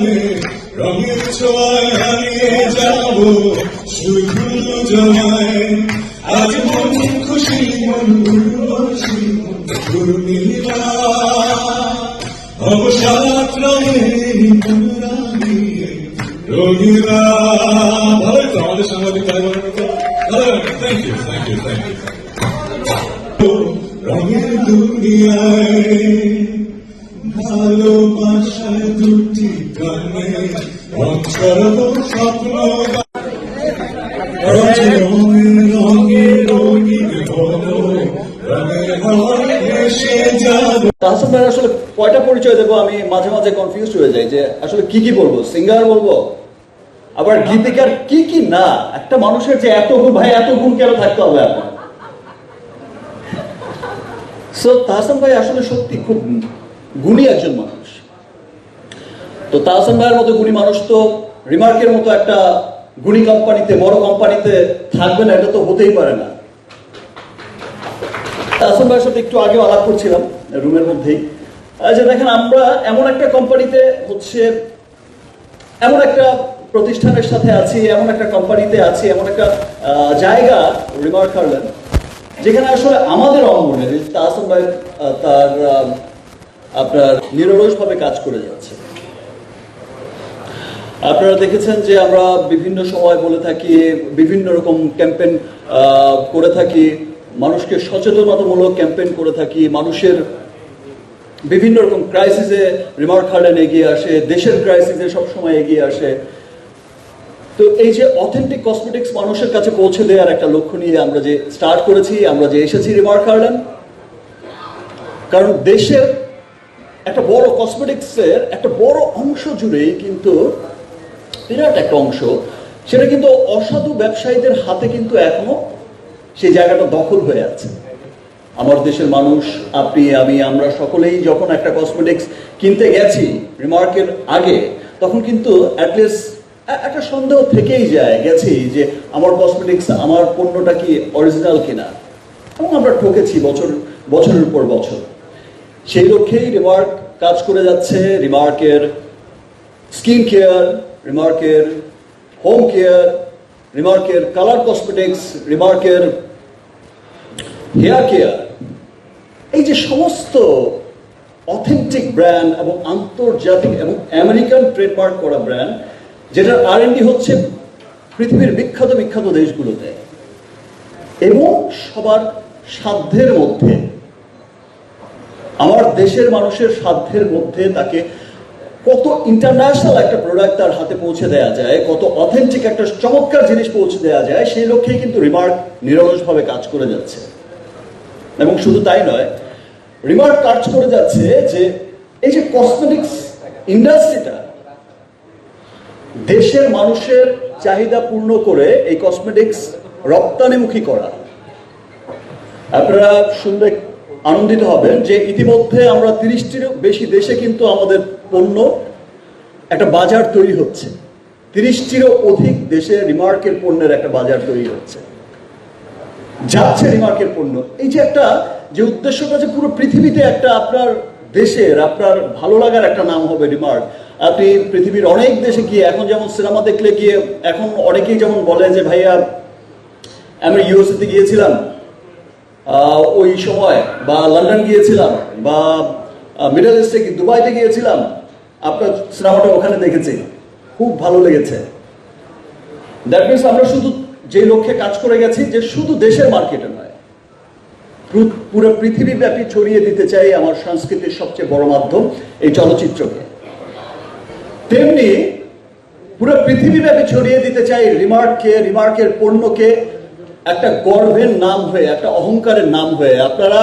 রঙে রঙের ছোঁয়ায় হারিয়ে যাব শুধু জমায় আজ মন খুশি মন উর্বশী পূর্ণিমা অবসাদ রাঙিয়ে রঙিরা ভালো তো আমাদের সাংবাদিক থ্যাংক ইউ ভালোবাসায় দুটি আসলে কয়টা পরিচয় দেবো? আমি মাঝে মাঝে কনফিউজ হয়ে যাই যে আসলে কি কি বলব? সিঙ্গার বলব? আবার গীতিকার কি কি না? একটা মানুষের যে এত গুণ, ভাই, এত গুণ কেন থাকতে হবে সো তাহসান ভাই আসলে সত্যি খুব গুণী একজন মানুষ। তো তাহসান ভাইয়ের মতো গুণী মানুষ তো রিমার্কের মতো একটা গুণী কোম্পানিতে বড় কোম্পানিতে থাকবে না, এটা তো হতেই পারে না। তাহসান ভাইয়ের সাথে একটু আগেও আলাপ করছিলাম, রুমের মধ্যেই। যে দেখেন, আমরা এমন একটা কোম্পানিতে হচ্ছে, এমন একটা প্রতিষ্ঠানের সাথে আছি, এমন একটা কোম্পানিতে আছি, এমন একটা জায়গা, রিমার্ক হারলেন যেখানে আসলে আমাদের অঙ্গনে তাহসান ভাই তার আপনার নিরলসভাবে কাজ করে যাচ্ছে। আপনারা দেখেছেন যে আমরা বিভিন্ন সময় বলে থাকি, বিভিন্ন রকম ক্যাম্পেইন করে থাকি, মানুষকে সচেতনতামূলক ক্যাম্পেন করে থাকি, মানুষের বিভিন্ন রকম ক্রাইসিসে রিমার্ক হার্ডেন এগিয়ে আসে, দেশের ক্রাইসিসে সবসময় এগিয়ে আসে। তো এই যে অথেন্টিক কসমেটিক্স মানুষের কাছে পৌঁছে দেওয়ার একটা লক্ষ্য নিয়ে আমরা যে স্টার্ট করেছি, আমরা যে এসেছি রিমার্ক হার্ডেন কারণ দেশের একটা বড় কসমেটিক্সের একটা বড় অংশ জুড়েই কিন্তু বিরাট একটা অংশ। সেটা কিন্তু অসাধু ব্যবসায়ীদের হাতে কিন্তু এখনও সেই জায়গাটা দখল হয়ে আছে। আমার দেশের মানুষ, আপনি, আমি, আমরা সকলেই যখন একটা কসমেটিক্স কিনতে গেছি রিমার্কের আগে, তখন কিন্তু অ্যাটলিস্ট একটা সন্দেহ থেকেই যায়, গেছি যে আমার কসমেটিক্স আমার পণ্যটা কি অরিজিনাল কিনা। এবং আমরা ঠকেছি বছর, বছরের পর বছর। সেই লক্ষ্যেই রিমার্ক কাজ করে যাচ্ছে রিমার্কের স্কিন কেয়ার রিমার্কের হোম কেয়ার রিমার্কের কালার কসমেটিক্স রিমার্কের হেয়ার কেয়ার এই যে সমস্ত অথেন্টিক ব্র্যান্ড এবং আন্তর্জাতিক এবং আমেরিকান ট্রেডমার্ক করা ব্র্যান্ড যেটার আর হচ্ছে পৃথিবীর বিখ্যাত বিখ্যাত দেশগুলোতে, এবং সবার সাধ্যের মধ্যে, আমার দেশের মানুষের সাধ্যের মধ্যে তাকে কত ইন্টারন্যাশনাল একটা প্রোডাক্ট তার হাতে পৌঁছে দেওয়া যায়, কত অথেন্টিক একটা চমৎকার জিনিস পৌঁছে দেওয়া যায়, সেই লক্ষ্যেই কিন্তু রিমার্ক নিরলসভাবে কাজ করে যাচ্ছে। এবং শুধু তাই নয় রিমার্ক কাজ করে যাচ্ছে যে এই যে কসমেটিক্স ইন্ডাস্ট্রিটা দেশের মানুষের চাহিদা পূর্ণ করে এই কসমেটিক্স রপ্তানিমুখী করা। আপনারা শুনলে আনন্দিত হবেন যে ইতিমধ্যে আমরা তিরিশটিরও বেশি দেশে কিন্তু আমাদের পণ্য একটা বাজার তৈরি হচ্ছে। তিরিশটিরও অধিক দেশে রিমার্কের পণ্যের একটা বাজার তৈরি হচ্ছে। যাচ্ছে রিমার্কের পণ্য। এই যে একটা, যে উদ্দেশ্যটা যে পুরো পৃথিবীতে একটা আপনার দেশের, আপনার ভালো লাগার একটা নাম হবে রিমার্ক। আপনি পৃথিবীর অনেক দেশে গিয়ে এখন যেমন সিনেমা দেখলে গিয়ে এখন অনেকেই যেমন বলে যে, ভাইয়া, আমি ইউএসএতে গিয়েছিলাম। ওই সময় বা লন্ডন গিয়েছিলাম বা মিডল ইস্টে দুবাইতে গিয়েছিলাম, আপনার সিনেমাটা ওখানে দেখেছি। খুব ভালো লেগেছে। দ্যাট মিনস আমরা শুধু যে লক্ষ্যে কাজ করে গেছি যে শুধু দেশের মার্কেটে নয়। পুরো পৃথিবীব্যাপী ছড়িয়ে দিতে চাই আমার সংস্কৃতির সবচেয়ে বড় মাধ্যম এই চলচ্চিত্রকে। তেমনি পুরো পৃথিবীব্যাপী ছড়িয়ে দিতে চাই রিমার্ককে রিমার্কের পণ্যকে একটা গর্বের নাম হয়ে, একটা অহংকারের নাম হয়ে, আপনারা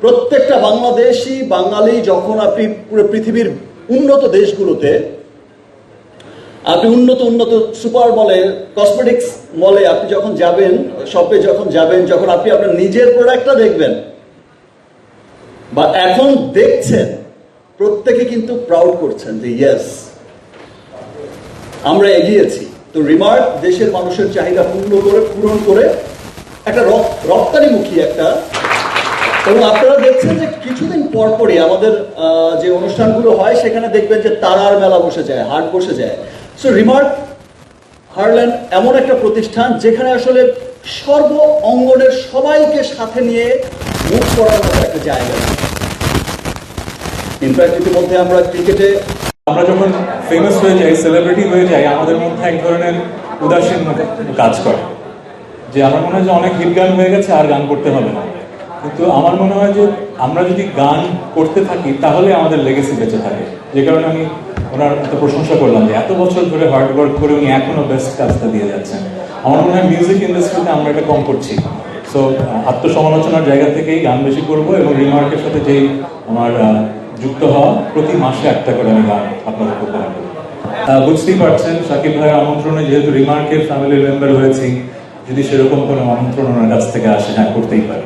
প্রত্যেকটা বাংলাদেশি, বাঙালি, যখন আপনি পুরো পৃথিবীর উন্নত দেশগুলোতে, আপনি উন্নত উন্নত সুপার মলে কসমেটিক্স মলে আপনি যখন যাবেন শপে যখন যাবেন, যখন আপনি আপনার নিজের প্রোডাক্টটা দেখবেন, বা এখন দেখছেন, প্রত্যেকে কিন্তু প্রাউড করছেন যে ইয়েস আমরা এগিয়েছি। তো রিমার্ক দেশের মানুষের চাহিদা পূর্ণ করে, পূরণ করে একটা রপ- রপ্তানিমুখী একটা। এবং আপনারা দেখছেন যে কিছুদিন পরপরই আমাদের আহ, যে অনুষ্ঠানগুলো হয় সেখানে দেখবেন যে তারার মেলা বসে যায় হাট বসে যায়। সো রিমার্ক হারল্যান্ড এমন একটা প্রতিষ্ঠান যেখানে আসলে সর্ব অঙ্গনের সবাইকে সাথে নিয়ে মুখ করার মতো একটা জায়গা। ইনফ্যাক্ট ইতিমধ্যে আমরা ক্রিকেটে আমরা যখন ফেমাস হয়ে যাই সেলিব্রিটি হয়ে যাই আমাদের মধ্যে এক ধরনের উদাসীন কাজ করে। যে আমার মনে হয় যে অনেক হিট গান হয়ে গেছে আর গান করতে হবে না। কিন্তু আমার মনে হয় যে আমরা যদি গান করতে থাকি তাহলে আমাদের লেগেসি বেঁচে থাকে। যে কারণে আমি ওনার এত প্রশংসা করলাম যে এত বছর ধরে হার্ড ওয়ার্ক করে উনি এখনও বেস্ট কাজটা দিয়ে যাচ্ছেন। আমার মনে হয় মিউজিক ইন্ডাস্ট্রিতে আমরা এটা কম করছি। সো আত্মসমালোচনার জায়গা থেকেই গান বেশি করব এবং রিমার্কের সাথে যেই আমার যুক্ত হওয়া প্রতি মাসে একটা করে আমি গান আপনাদের দেবো। আহ, বুঝতেই পারছেন সাকিব ভাইয়ের আমন্ত্রণে যেহেতু রিমার্কের ফ্যামিলি মেম্বার হয়েছি যদি সেরকম কোনো আমন্ত্রণ ওনার কাছ থেকে আসে হ্যাঁ করতেই পারে।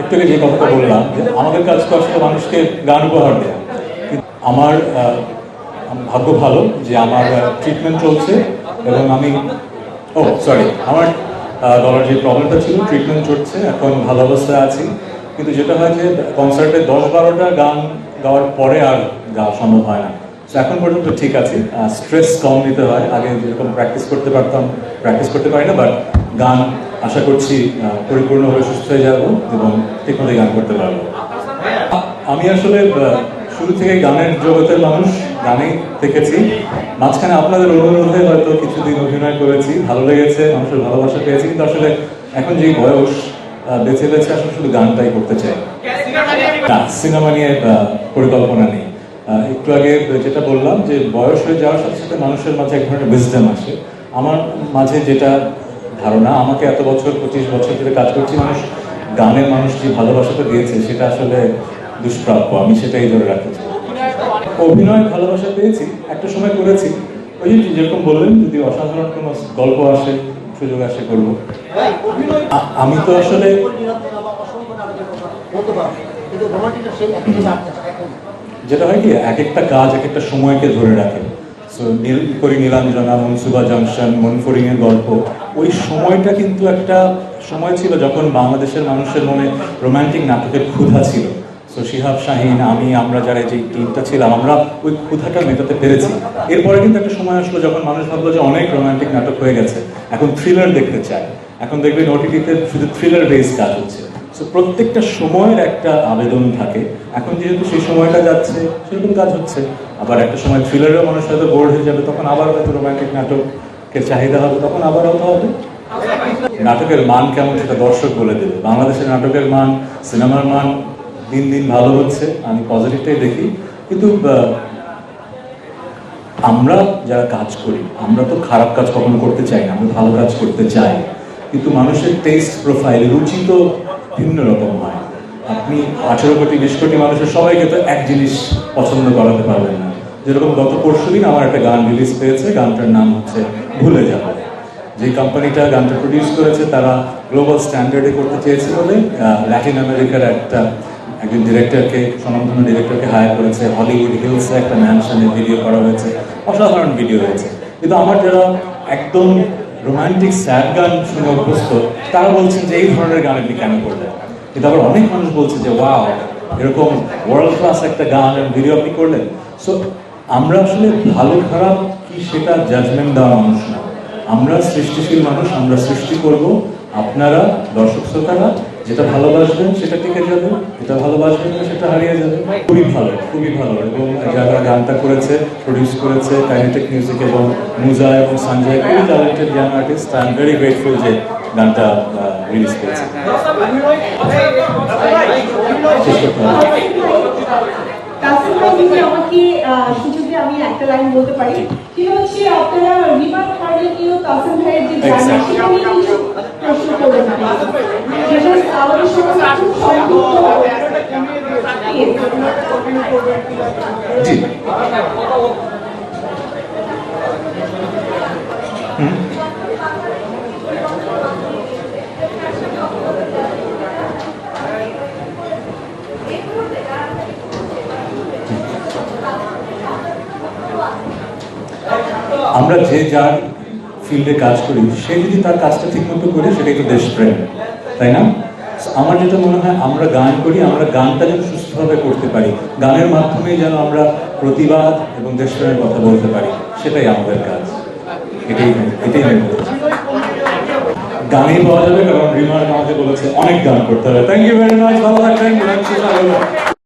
একটু যে কথাটা বললাম যে আমাদের কাজ আসলে মানুষকে গান উপহার কিন্তু আমার ভাগ্য ভালো যে আমার ট্রিটমেন্ট চলছে এবং আমি, ও সরি আমার গলার যে প্রবলেমটা ছিল ট্রিটমেন্ট চলছে, এখন ভালো অবস্থায় আছি। কিন্তু যেটা হয় যে কনসার্টে দশ বারোটা গান গাওয়ার পরে আর গাওয়া সম্ভব হয় না। এখন পর্যন্ত ঠিক আছে। স্ট্রেস কম নিতে হয়। আগে যেরকম প্র্যাকটিস করতে পারতাম প্র্যাকটিস করতে পারি না বাট গান আশা করছি পরিপূর্ণভাবে সুস্থ হয়ে যাব এবং ঠিকমতো গান করতে পারব। আমি আসলে শুরু থেকে গানের জগতের মানুষ গানেই থেকেছি। মাঝখানে আপনাদের অনুরোধে হয়তো কিছুদিন অভিনয় করেছি ভালো লেগেছে মানুষের ভালোবাসা পেয়েছি কিন্তু আসলে এখন যে বয়স আহ, বেছে আসলে শুধু গানটাই করতে চাই। সিনেমা নিয়ে পরিকল্পনা নেই। একটু আগে যেটা বললাম যে বয়স হয়ে যাওয়ার সাথে সাথে মানুষের মাঝে এক ধরনের বিজনেস আসে। আমার মাঝে যেটা ধারণা, আমাকে এত বছর, পঁচিশ বছর ধরে কাজ করছি, মানুষ গানের মানুষ যে ভালোবাসাটা দিয়েছে, সেটা আসলে দুষ্প্রাপ্য। আমি সেটাই ধরে রাখতে চাই। অভিনয় ভালোবাসা পেয়েছি, একটা সময় করেছি। ওই যে যেরকম বললেন, যদি অসাধারণ কোনো গল্প আসে, সুযোগ আসে, করব। আমি তো আসলে যেটা হয় কি, এক একটা কাজ, এক একটা সময়কে ধরে রাখে। সো নীল, করি নীলাঞ্জনা, মনসুবা জাংশন মনফরিং এর গল্প, ওই সময়টা কিন্তু একটা সময় ছিল যখন বাংলাদেশের মানুষের মনে রোমান্টিক নাটকের ক্ষুধা ছিল। সো শিহাব শাহিন, আমি, আমরা যারা যে টিমটা ছিলাম, আমরা ওই ক্ষুধাটা মেটাতে পেরেছি। এরপরে কিন্তু একটা সময় আসলো যখন মানুষ ভাবলো যে অনেক রোমান্টিক নাটক হয়ে গেছে। এখন থ্রিলার দেখতে চায়। এখন দেখবেন ওটিটিতে শুধু থ্রিলার বেস কাজ হচ্ছে। সো প্রত্যেকটা সময়ের একটা আবেদন থাকে। এখন যেহেতু সেই সময়টা যাচ্ছে, সেরকম কাজ হচ্ছে। আবার একটা সময় থ্রিলারেও মানুষ হয়তো বোর্ড হয়ে যাবে, তখন আবার হয়তো রোমান্টিক নাটকের চাহিদা হবে, তখন আবার হতে হবে। নাটকের মান কেমন সেটা দর্শক বলে দেবে। বাংলাদেশের নাটকের মান, সিনেমার মান দিন দিন ভালো হচ্ছে, আমি পজিটিভটাই দেখি। কিন্তু আমরা যারা কাজ করি, আমরা তো খারাপ কাজ কখনো করতে চাই না, আমরা ভালো কাজ করতে চাই। কিন্তু মানুষের টেস্ট প্রোফাইল রুচি তো ভিন্ন রকম হয়। আপনি আঠেরো কোটি, বিশ কোটি মানুষের সবাইকে তো এক জিনিস পছন্দ করাতে পারবেন না। যেরকম গত পরশু দিন আমার একটা গান রিলিজ পেয়েছে, গানটার নাম হচ্ছে ভুলে যাব। যে কোম্পানিটা গানটা প্রডিউস করেছে, তারা গ্লোবাল স্ট্যান্ডার্ডে করতে চেয়েছে বলে ল্যাটিন আমেরিকার একটা, একজন ডিরেক্টরকে স্বনামধন্য ডিরেক্টরকে হায়ার করেছে। হলিউড হিলসে একটা ম্যানশনে ভিডিও করা হয়েছে। অসাধারণ ভিডিও হয়েছে। কিন্তু আমার যারা একদম রোমান্টিক স্যাড গান শুনে অভ্যস্ত, তারা বলছেন যে এই ধরনের গান আপনি কেন করলেন? কিন্তু আবার অনেক মানুষ বলছে যে ওয়াও এরকম ওয়ার্ল্ড ক্লাস একটা গান ভিডিও আপনি করলেন। সো আমরা আসলে ভালো খারাপ কি সেটা জাজমেন্ট দেওয়া মানুষ না। আমরা সৃষ্টিশীল মানুষ, আমরা সৃষ্টি করব। আপনারা, দর্শক শ্রোতারা যেটা ভালোবাসবেন সেটা টিকে যাবে, যেটা ভালোবাসবেন না সেটা হারিয়ে যাবে খুবই ভালো খুবই ভালো এবং যারা গানটা করেছে প্রডিউস করেছে কাইনেটিক মিউজিক এবং মুজা এবং সঞ্জয় খুবই talented young artist I am very grateful যে গানটা রিলিজ করেছে। আমি একটা লাইন বলতে পারি। সেটা হচ্ছে আপনারা রিমার্ক হার্ডে নিয়েও তাসিম ভাইয়ের যে জার্নি সেটা নিয়ে কিছু প্রশ্ন করবেন যেটা আমাদের সঙ্গে খুব সংযুক্ত জি। আমরা যে যার ফিল্ডে কাজ করি, সে যদি তার কাজটা ঠিক মতো করে, সেটাই তো দেশপ্রেম তাই না? আমার যেটা মনে হয়, আমরা গান করি, আমরা গানটা যেন সুস্থভাবে করতে পারি, গানের মাধ্যমে যেন আমরা প্রতিবাদ এবং দেশের কথা বলতে পারি, সেটাই আমাদের কাজ। এটাই এটাই আমি। গানেই পাওয়া যাবে, কারণ রিমার্ক আমাকে বলেছে, অনেক গান করতে হবে। থ্যাংক ইউ ভেরি মাচ ভালো থাকবেন